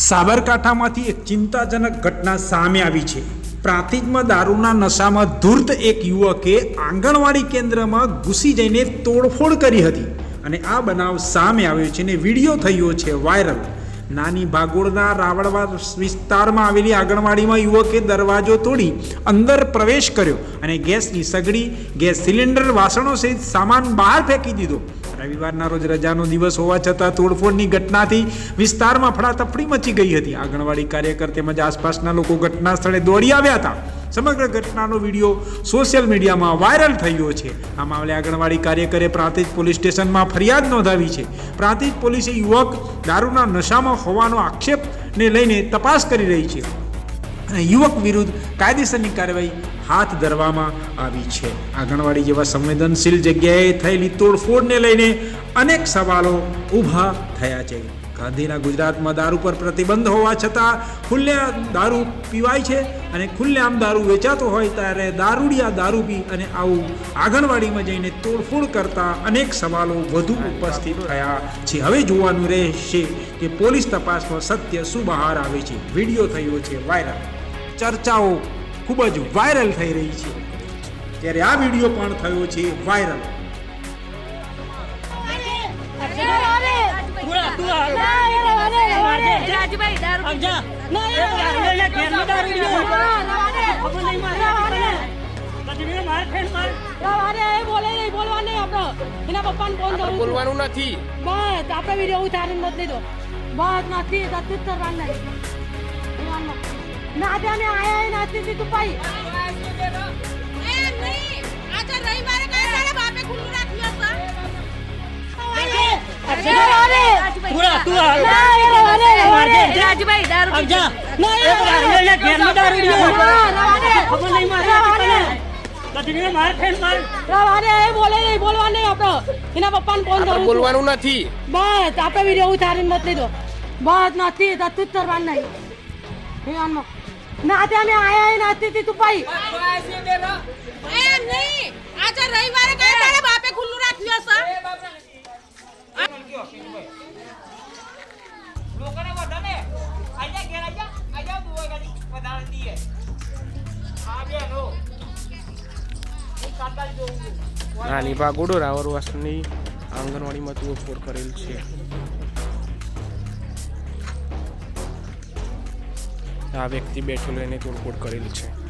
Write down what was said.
સાબરકાંઠામાંથી એક ચિંતાજનક ઘટના સામે આવી છે. પ્રાંતિજમાં દારૂના નશામાં ધૂર્ત એક યુવકે આંગણવાડી કેન્દ્રમાં ઘૂસી જઈને તોડફોડ કરી હતી. અને આ બનાવ સામે આવ્યો છે અને વીડિયો થયો છે વાયરલ. નાની ભાગોળના રાવળવા વિસ્તારમાં આવેલી આંગણવાડીમાં યુવકે દરવાજો તોડી અંદર પ્રવેશ કર્યો અને ગેસની સગડી, ગેસ સિલિન્ડર, વાસણો સહિત સામાન બહાર ફેંકી દીધો. રવિવારના રોજ રજાનો દિવસ હોવા છતાં તોડફોડની ઘટનાથી વિસ્તારમાં ફડાતફડી મચી ગઈ હતી. આંગણવાડી કાર્યકર તેમજ આસપાસના લોકો ઘટના સ્થળે દોડી આવ્યા હતા. સમગ્ર ઘટનાનો વીડિયો સોશિયલ મીડિયામાં વાયરલ થયો છે. આ મામલે આંગણવાડી કાર્યકરે પ્રાંતિજ પોલીસ સ્ટેશનમાં ફરિયાદ નોંધાવી છે. પ્રાંતિજ પોલીસે યુવક દારૂના નશામાં હોવાનો આક્ષેપને લઈને તપાસ કરી રહી છે અને યુવક વિરુદ્ધ કાયદેસરની કાર્યવાહી હાથ ધરવામાં આવી છે. આંગણવાડી જેવા સંવેદનશીલ જગ્યાએ થયેલી તોડફોડને લઈને અનેક સવાલો ઊભા થયા છે. ગાંધીના ગુજરાતમાં દારૂ પર પ્રતિબંધ હોવા છતાં ખુલ્લે દારૂ પીવાય છે અને ખુલ્લેઆમ દારૂ વેચાતો હોય ત્યારે દારૂડિયા દારૂ પી અને આવું આંગણવાડીમાં જઈને તોડફોડ કરતા અનેક સવાલો વધુ ઉપસ્થિત થયા છે. હવે જોવાનું રહેશે કે પોલીસ તપાસમાં સત્ય શું બહાર આવે છે. વીડિયો થયો છે વાયરલ. ચર્ચાઓ ખૂબ જ વાયરલ થઈ રહી છે. ત્યારે આ વીડિયો પણ થયો છે વાયરલ. પૂરા તું હાલ. રાજભાઈ દારૂ આમ ના, એ દારૂ ઘેરમાં દારૂ પીવો. ખબર નહીં મારે. પછી મેં માર ખાઈને માર. એના પપ્પાને ફોન કરું. બોલવાનું નથી બસ આપણે વીડિયો ઉતારીને નથી લીધો બસ નથી તો તું જ કરવાનું નહીં. ના ત્યાં આયા નથી તું ભાઈ તું હાલ. રાજભાઈ દારૂ આમ ના, એ દારૂ લઈને ઘેરમાં દારૂ પીવો. ખબર નહીં મારે. પછી માર ખાઈને માર. રવાને એ બોલે નહીં બોલવા નહીં આપણો. એના પપ્પાને ફોન કરું બોલવાનું નથી. બસ આપણે વીડિયો ઉતારીને નથી લીધો. બસ નથી તો તું જ કરવાનું નહીં. ના ત્યાં આયા નથી તું ભાઈ એમ નહીં. આજે રવિવારે કઈ નાની ભાગોડો રાવરવાસની આંગણવાડીમાં તોડફોડ કરેલ છે. આ વ્યક્તિ બેઠેલો એને તોડફોડ કરેલ છે.